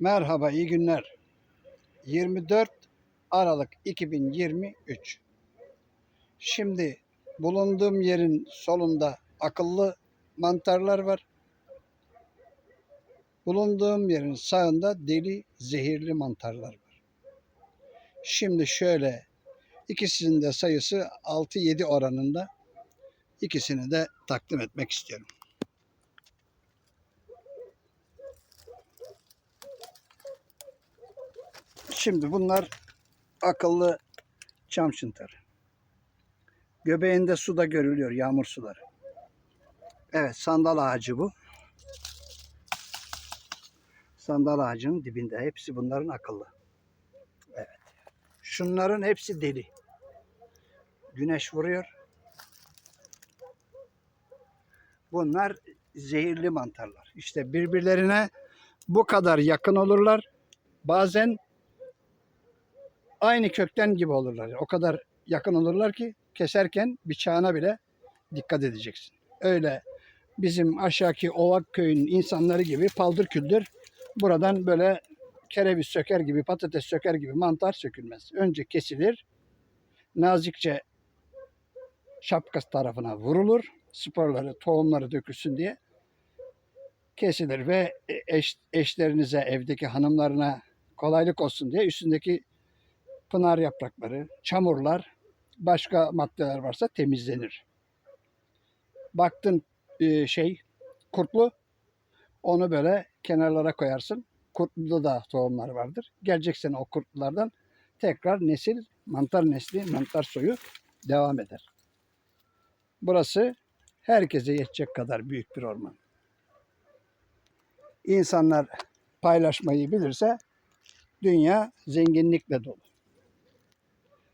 Merhaba, iyi günler. 24 Aralık 2023. Şimdi bulunduğum yerin solunda akıllı mantarlar var. Bulunduğum yerin sağında deli zehirli mantarlar var. Şimdi şöyle ikisinin de sayısı 6-7 oranında ikisini de takdim etmek istiyorum. Şimdi bunlar akıllı çam şıntarı. Göbeğinde su da görülüyor, yağmur suları. Evet, sandal ağacı bu. Sandal ağacının dibinde. Hepsi bunların akıllı. Evet. Şunların hepsi deli. Güneş vuruyor. Bunlar zehirli mantarlar. İşte birbirlerine bu kadar yakın olurlar. Bazen aynı kökten gibi olurlar. O kadar yakın olurlar ki keserken bıçağına bile dikkat edeceksin. Öyle bizim aşağıki Ovak köyün insanları gibi paldır küldür buradan böyle kereviz söker gibi, patates söker gibi mantar sökülmez. Önce kesilir, nazikçe şapkası tarafına vurulur, sporları, tohumları dökülsün diye kesilir ve eş, eşlerinize, evdeki hanımlarına kolaylık olsun diye üstündeki pınar yaprakları, çamurlar, başka maddeler varsa temizlenir. Baktın e, şey kurtlu onu böyle kenarlara koyarsın. Kurtluda da tohumlar vardır. Geleceksen o kurtlulardan tekrar nesil, mantar nesli, mantar soyu devam eder. Burası herkese yetecek kadar büyük bir orman. İnsanlar paylaşmayı bilirse dünya zenginlikle dolu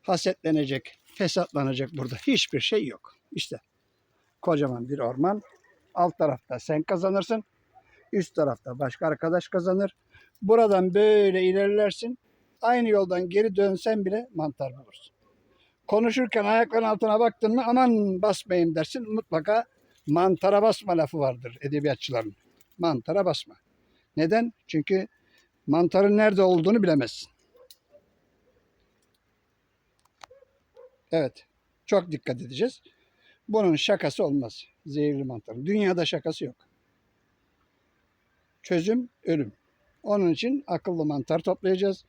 hasetlenecek, fesatlanacak burada hiçbir şey yok. İşte kocaman bir orman. Alt tarafta sen kazanırsın. Üst tarafta başka arkadaş kazanır. Buradan böyle ilerlersin. Aynı yoldan geri dönsen bile mantar bulursun. Konuşurken ayakların altına baktın mı aman basmayayım dersin. Mutlaka mantara basma lafı vardır edebiyatçıların. Mantara basma. Neden? Çünkü mantarın nerede olduğunu bilemezsin. Evet. Çok dikkat edeceğiz. Bunun şakası olmaz. Zehirli mantarın. Dünyada şakası yok. Çözüm ölüm. Onun için akıllı mantar toplayacağız.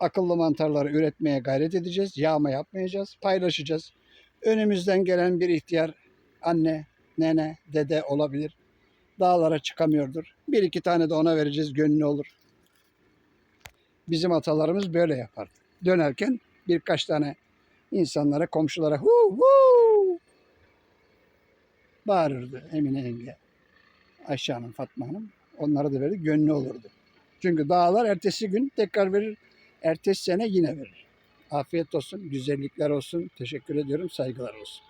Akıllı mantarları üretmeye gayret edeceğiz. Yağma yapmayacağız. Paylaşacağız. Önümüzden gelen bir ihtiyar anne, nene, dede olabilir. Dağlara çıkamıyordur. Bir iki tane de ona vereceğiz. Gönlü olur. Bizim atalarımız böyle yapardı. Dönerken birkaç tane insanlara, komşulara hu hu bağırırdı Emine yenge. Ayşe Hanım, Fatma Hanım. Onlara da verir, gönlü olurdu. Çünkü dağlar ertesi gün tekrar verir, ertesi sene yine verir. Afiyet olsun, güzellikler olsun. Teşekkür ediyorum, saygılar olsun.